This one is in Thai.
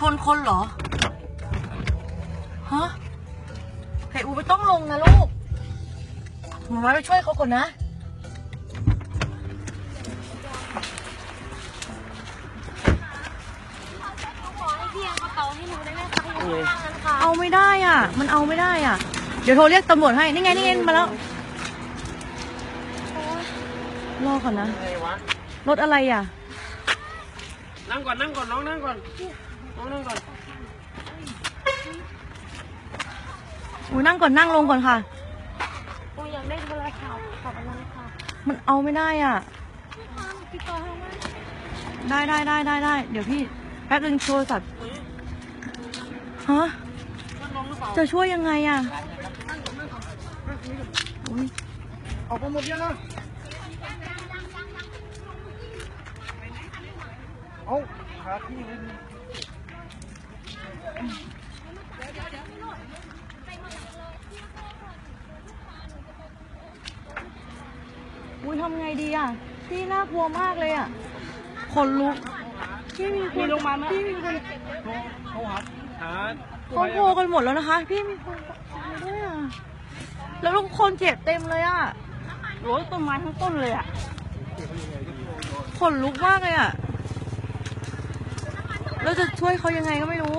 คนเหรอ ฮะไข่อูไม่ต้องลงนะลูกหมามาไปช่วยเขาก่อนนะขอให้พี่เอากระเป๋าให้หนูได้ไหมคะอยู่ข้างล่างนั้นค่ะเอาไม่ได้อะ มันเอาไม่ได้อะ เดี๋ยวโทรเรียกตำรวจให้ นี่ไงนี่ไงมาแล้ว รอก่อนนะอะไรวะรถอะไรอะ นั่งก่อนนั่งก่อนน้องนั่งก่อน น้องนั่งก่อนอุ้ยนั่งก่อนนั่งลงก่อนค่ะหนูอยากได้โทรศัพท์ขอบคุณนะคะมันเอาไม่ได้อะ พี่ต่อให้ไหมได้ได้ได้ได้ได้เดี๋ยวพี่แป๊บนึงโทรศัพท์ฮะจะช่วยยังไงอะอุ๊ยออกมาหมดยังนะเอาขาที่ไว้ดิ อุ้ยทำไงดีอะ พี่น่ากลัวมากเลยอะขนลุกพี่มีคนลงมาพี่มีคนเขาหาหาเขาโทรกันหมดแล้วนะคะ พี่มีคนด้วยอะแล้วทุกคนเจ็บเต็มเลยอะโอ้ยต้นไม้ทั้งต้นเลยอะขนลุกมากเลยอะ เราจะช่วยเขายังไงก็ไม่รู้